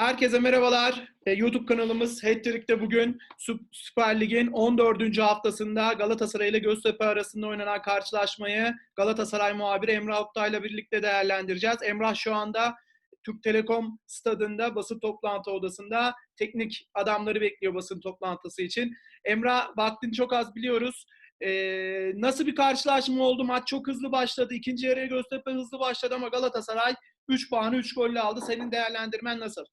Herkese merhabalar. E, YouTube kanalımız Hattrick'te bugün Sü- Süper Lig'in 14. haftasında Galatasaray ile Göztepe arasında oynanan karşılaşmayı Galatasaray muhabiri Emrah Oktay'la birlikte değerlendireceğiz. Emrah şu anda Türk Telekom stadında basın toplantı odasında teknik adamları bekliyor basın toplantısı için. Emrah vaktini çok az biliyoruz. E, nasıl bir karşılaşma oldu? Maç çok hızlı başladı. İkinci yarıya Göztepe hızlı başladı ama Galatasaray 3 puanı 3 golle aldı. Senin değerlendirmen nasıl?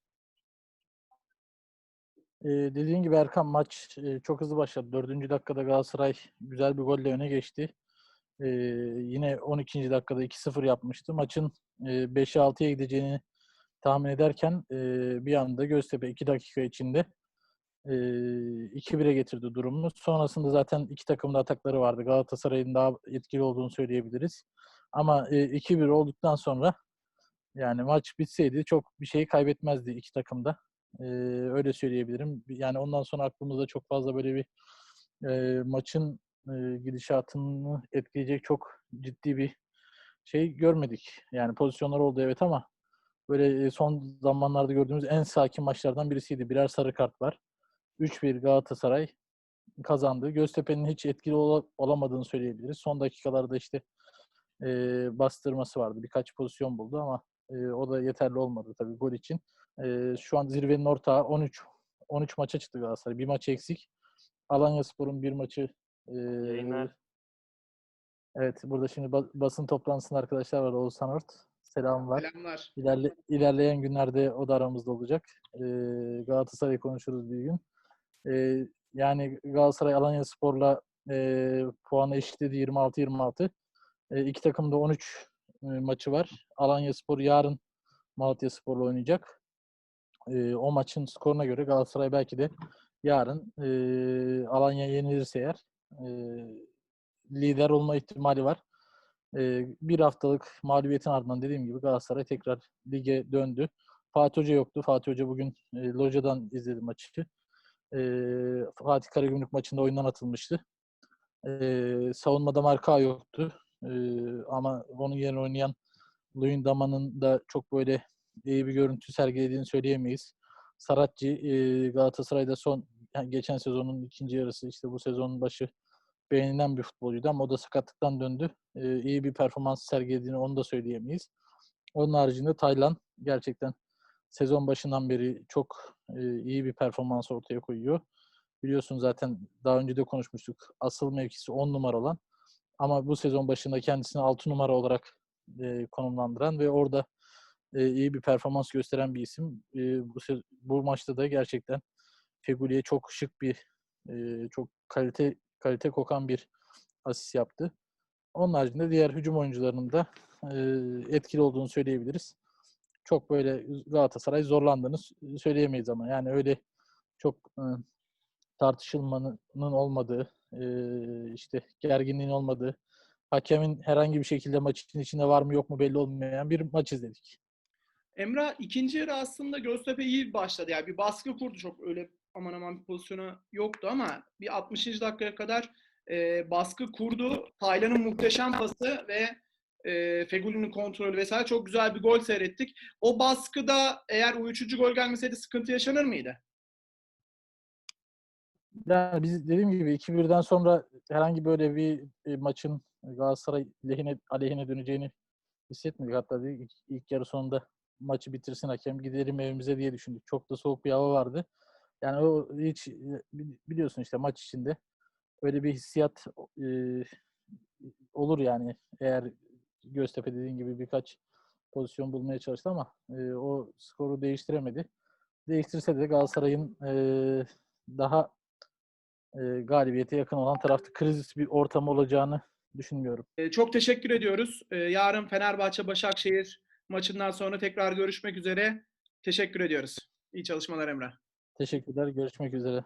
Ee, dediğin gibi Erkan maç e, çok hızlı başladı. Dördüncü dakikada Galatasaray güzel bir golle öne geçti. Ee, yine 12. dakikada 2-0 yapmıştı. Maçın e, 5'e 6'ya gideceğini tahmin ederken e, bir anda Göztepe 2 dakika içinde e, 2-1'e getirdi durumu. Sonrasında zaten iki takımın da atakları vardı. Galatasaray'ın daha etkili olduğunu söyleyebiliriz. Ama e, 2-1 olduktan sonra yani maç bitseydi çok bir şey kaybetmezdi iki takım da. Ee, öyle söyleyebilirim. Yani ondan sonra aklımızda çok fazla böyle bir e, maçın e, gidişatını etkileyecek çok ciddi bir şey görmedik. Yani pozisyonlar oldu evet ama böyle e, son zamanlarda gördüğümüz en sakin maçlardan birisiydi. Birer sarı kart var. 3-1 Galatasaray kazandı. Göztepe'nin hiç etkili ola- olamadığını söyleyebiliriz. Son dakikalarda işte e, bastırması vardı. Birkaç pozisyon buldu ama e, o da yeterli olmadı tabii gol için. E, şu an zirvenin ortağı 13 13 maça çıktı Galatasaray. Bir maç eksik. Alanyaspor'un bir maçı e, Yayınlar. Evet, burada şimdi ba- basın toplantısında arkadaşlar var. Oğuzhan Ort. Selam var. Selamlar. İlerle, ilerleyen günlerde o da aramızda olacak. E, Galatasaray'ı konuşuruz bir gün. E, yani Galatasaray Alanyaspor'la e, puanı eşitledi 26-26. E, iki takım da 13 e, maçı var. Alanyaspor yarın Malatyaspor'la oynayacak. E, o maçın skoruna göre Galatasaray belki de yarın e, Alanya yenilirse eğer e, lider olma ihtimali var. E, bir haftalık mağlubiyetin ardından dediğim gibi Galatasaray tekrar lige döndü. Fatih Hoca yoktu. Fatih Hoca bugün e, locadan izledi maçı. E, Fatih Karagümrük maçında oyundan atılmıştı. E, savunmada Marka yoktu. E, ama onun yerine oynayan Luyendama'nın da çok böyle iyi bir görüntü sergilediğini söyleyemeyiz. Saratçı e, Galatasaray'da son yani geçen sezonun ikinci yarısı işte bu sezonun başı beğenilen bir futbolcuydu ama o da sakatlıktan döndü. E, iyi bir performans sergilediğini onu da söyleyemeyiz. Onun haricinde Taylan gerçekten sezon başından beri çok e, iyi bir performans ortaya koyuyor. Biliyorsun zaten daha önce de konuşmuştuk. Asıl mevkisi 10 numara olan ama bu sezon başında kendisini 6 numara olarak e, konumlandıran ve orada e, iyi bir performans gösteren bir isim. E, bu bu maçta da gerçekten Feguli'ye çok şık bir e, çok kalite kalite kokan bir asist yaptı. Onun haricinde diğer hücum oyuncularının da e, etkili olduğunu söyleyebiliriz. Çok böyle Galatasaray zorlandığını söyleyemeyiz ama yani öyle çok e, tartışılmanın olmadığı, e, işte gerginliğin olmadığı, hakemin herhangi bir şekilde maçın içinde var mı yok mu belli olmayan bir maç izledik. Emrah ikinci yarı aslında Göztepe iyi başladı. Yani bir baskı kurdu çok öyle aman aman bir pozisyonu yoktu ama bir 60. dakikaya kadar e, baskı kurdu. Taylan'ın muhteşem pası ve e, Fegüli'nin kontrolü vesaire çok güzel bir gol seyrettik. O baskıda eğer o gol gelmeseydi sıkıntı yaşanır mıydı? Yani biz dediğim gibi 2-1'den sonra herhangi böyle bir maçın Galatasaray lehine aleyhine döneceğini hissetmedik. Hatta ilk, ilk yarı sonunda maçı bitirsin hakem gidelim evimize diye düşündük. Çok da soğuk bir hava vardı. Yani o hiç bi- biliyorsun işte maç içinde öyle bir hissiyat e, olur yani eğer Göztepe dediğin gibi birkaç pozisyon bulmaya çalıştı ama e, o skoru değiştiremedi. Değiştirse de Galatasaray'ın e, daha e, galibiyete yakın olan tarafta kriz bir ortam olacağını düşünmüyorum. E, çok teşekkür ediyoruz. E, yarın Fenerbahçe Başakşehir maçından sonra tekrar görüşmek üzere. Teşekkür ediyoruz. İyi çalışmalar Emrah. Teşekkürler. Görüşmek üzere.